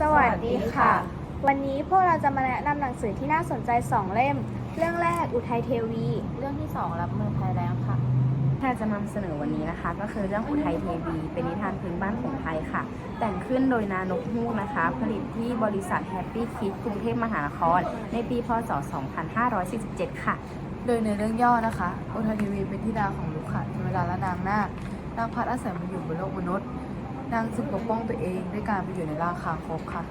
สวัสดีค่ะ วันนี้พวกเราจะมาแนะนำหนังสือที่น่าสนใจ2เล่ม เรื่องแรกอุทัยเทวี เรื่องที่2รับมือภัยแล้งค่ะที่จะนำเสนอวันนี้นะคะ ก็คือเรื่องอุทัยเทวี เป็นนิทานพื้นบ้านของไทยค่ะ แต่งขึ้นโดยนานกฮูกนะคะ ผลิตที่บริษัทแฮปปี้คิดกรุงเทพมหานคร ในปีพศ 2547 ค่ะ โดยในเรื่องย่อนะคะอุทัยเทวีเป็นธิดาของลุกค่ะเทวดาและนางนาคนางพัดอาศัยมาอยู่บนโลกมนุษย์ นางจึงปกป้องตัวเองด้วยการไปอยู่ในร่างคาคบค่ะ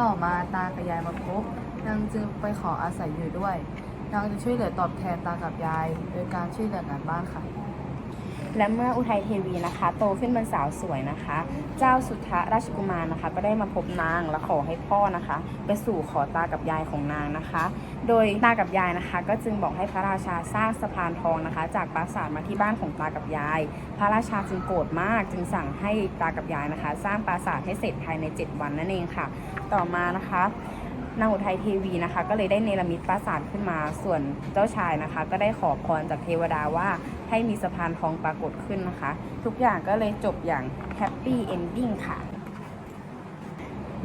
ต่อมาตากับยายมาพบนางจึงไปขออาศัยอยู่ด้วย นางจะช่วยเหลือตอบแทนตากับยาย โดยการช่วยเหลืองานบ้านค่ะ และเมื่ออุทัยเทวีนะคะ โตขึ้นเป็นสาวสวยนะคะ เจ้าสุทธราชกุมารนะคะ ก็ได้มาพบนางและขอให้พ่อนะคะ ไปสู่ขอตากับยายของนางนะคะ โดยตากับยายนะคะ ก็จึงบอกให้พระราชาสร้างสะพานทองนะคะ จากปราสาทมาที่บ้านของตากับยาย พระราชาจึงโกรธมากจึงสั่งให้ตากับยายนะคะ สร้างปราสาทให้เสร็จภายใน 7 วันนั่นเองค่ะ ต่อมานะคะนางอุทัยเทวีนะคะ ก็เลยได้เนรมิตปราสาทขึ้นมาส่วนเจ้าชายนะคะ ก็ได้ขอพรจากเทวดาว่า ให้มีสะพานทองปรากฏขึ้นนะคะ ทุกอย่างก็เลยจบอย่างแฮปปี้เอนดิ้งค่ะ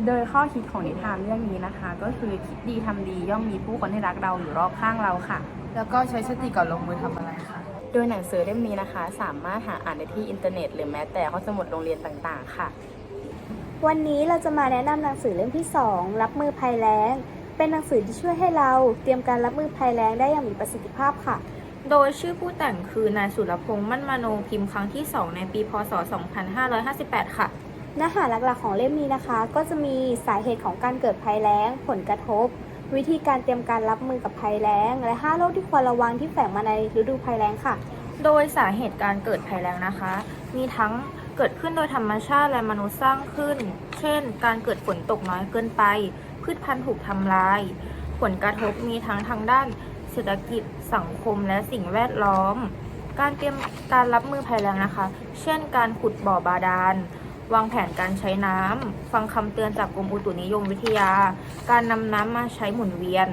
โดยข้อคิดของนิทานเรื่องนี้นะคะ ก็คือคิดดีทำดีย่อมมีผู้คนที่รักเราอยู่รอบข้างเราค่ะ แล้วก็ใช้สติก่อนลงมือทำอะไรค่ะโดยหนังสือเล่มนี้นะคะ สามารถหาอ่านได้ที่อินเทอร์เน็ต หรือแม้แต่ห้องสมุดโรงเรียนต่างๆ ค่ะ วันนี้เราจะมาแนะนำหนังสือเล่มที่ 2 รับมือภัยแล้ง เป็นหนังสือที่ช่วยให้เราเตรียมการรับมือภัยแล้งได้อย่างมีประสิทธิภาพค่ะ โดยชื่อผู้แต่งคือนายสุรพงษ์มั่นมโนพิมพ์ครั้งที่ 2 ในปี พศ 2558 ค่ะ เนื้อหาหลักๆของเล่มนี้นะคะ ก็จะมีสาเหตุของการเกิดภัยแล้ง ผลกระทบ วิธีการเตรียมการรับมือกับภัยแล้ง และ 5 โรคที่ควรระวังที่แฝงมาในฤดูภัยแล้งค่ะ โดยสาเหตุการเกิดภัยแล้งนะคะ มีทั้งเกิดขึ้นโดยธรรมชาติและมนุษย์สร้างขึ้น เช่น การเกิดฝนตกน้อยเกินไป พืชพันธุ์ถูกทำลาย ผลกระทบมีทั้งทางด้าน เศรษฐกิจ สังคมและสิ่งแวดล้อม การเตรียมการรับมือภัยแล้งนะคะ เช่น การขุดบ่อบาดาล วางแผนการใช้น้ำ ฟังคำเตือนจากกรมอุตุนิยมวิทยา การนำน้ำมาใช้หมุนเวียน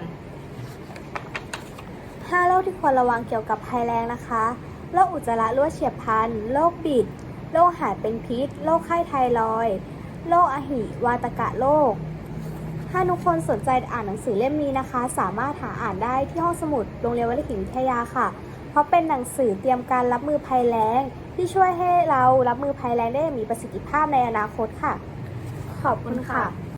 5 โรคที่ควรระวังเกี่ยวกับภัยแล้งนะคะ โรคอุจจาระรั่วเฉียบพลัน โรคบิด โรคหายเป็นพิษ โรคไข้ไทรอย โรคอหิวาตกะโรค ถ้าทุกคนสนใจอ่านหนังสือเล่มนี้นะคะ สามารถหาอ่านได้ที่ห้องสมุดโรงเรียนวัดขิงวิทยาค่ะ เพราะเป็นหนังสือเตรียมการรับมือภัยแล้ง ที่ช่วยให้เรารับมือภัยแล้งได้อย่างมีประสิทธิภาพในอนาคตค่ะ ขอบคุณค่ะ